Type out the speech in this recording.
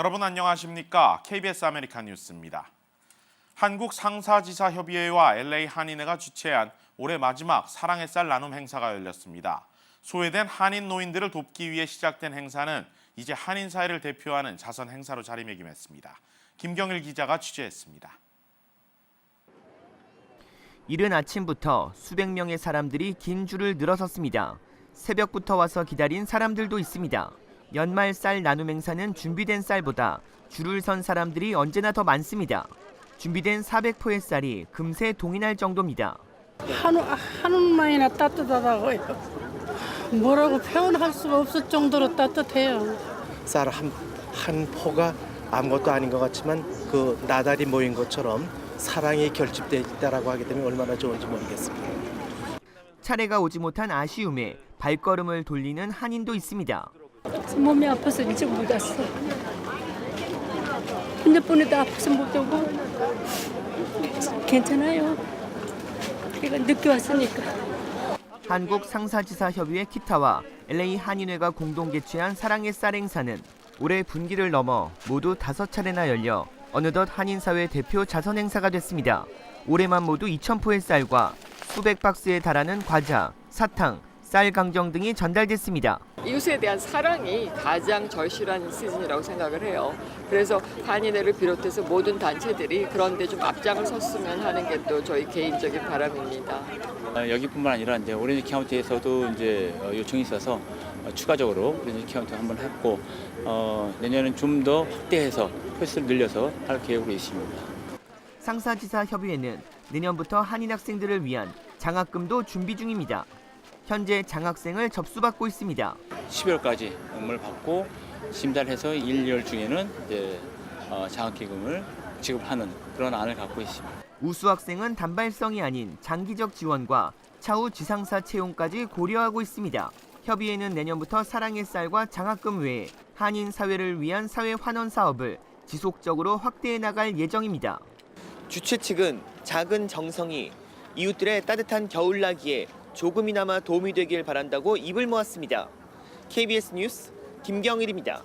여러분 안녕하십니까? KBS 아메리칸 뉴스입니다. 한국 상사지사 협의회와 LA 한인회가 주최한 올해 마지막 사랑의 쌀 나눔 행사가 열렸습니다. 소외된 한인 노인들을 돕기 위해 시작된 행사는 이제 한인 사회를 대표하는 자선 행사로 자리매김했습니다. 김경일 기자가 취재했습니다. 이른 아침부터 수백 명의 사람들이 긴 줄을 늘어섰습니다. 새벽부터 와서 기다린 사람들도 있습니다. 연말 쌀 나눔 행사는 준비된 쌀보다 줄을 선 사람들이 언제나 더 많습니다. 준비된 400포의 쌀이 금세 동인할 정도입니다. 한우, 한우만이나 따뜻하다고요. 뭐라고 표현할 수가 없을 정도로 따뜻해요. 쌀 한 한 포가 아무것도 아닌 것 같지만 그 나달이 모인 것처럼 사랑이 결집돼 있다라고 하기 때문에 얼마나 좋은지 모르겠습니다. 차례가 오지 못한 아쉬움에 발걸음을 돌리는 한인도 있습니다. 몸이 아파서 일찍 못 왔어. 핸드폰에도 아파서 못 오고 괜찮아요. 내가 늦게 왔으니까. 한국 상사지사 협의회 키타와 LA 한인회가 공동 개최한 사랑의 쌀 행사는 올해 분기를 넘어 모두 다섯 차례나 열려 어느덧 한인사회 대표 자선 행사가 됐습니다. 올해만 모두 2,000포의 쌀과 수백 박스에 달하는 과자, 사탕, 쌀 강정 등이 전달됐습니다. 이웃에 대한 사랑이 가장 절실한 시즌이라고 생각을 해요. 그래서 한인회를 비롯해서 모든 단체들이 그런데 좀 앞장을 섰으면 하는 게 또 저희 개인적인 바람입니다. 어, 여기뿐만 아니라 이제 오렌지 카운티에서도 이제 어, 요청이 있어서 어, 추가적으로 오렌지 카운티 한번 했고 어, 내년은 좀 더 확대해서 횟수를 늘려서 할 계획으로 있습니다. 상사지사 협의회는 내년부터 한인 학생들을 위한 장학금도 준비 중입니다. 현재 장학생을 접수받고 있습니다. 12월까지 응모를 받고 심사해서 1, 2월 중에는 이제 어, 장학기금을 지급하는 그런 안을 갖고 있습니다. 우수 학생은 단발성이 아닌 장기적 지원과 차후 지상사 채용까지 고려하고 있습니다. 협의회는 내년부터 사랑의 쌀과 장학금 외에 한인 사회를 위한 사회 환원 사업을 지속적으로 확대해 나갈 예정입니다. 주최 측은 작은 정성이 이웃들의 따뜻한 겨울나기에 조금이나마 도움이 되길 바란다고 입을 모았습니다. KBS 뉴스 김경일입니다.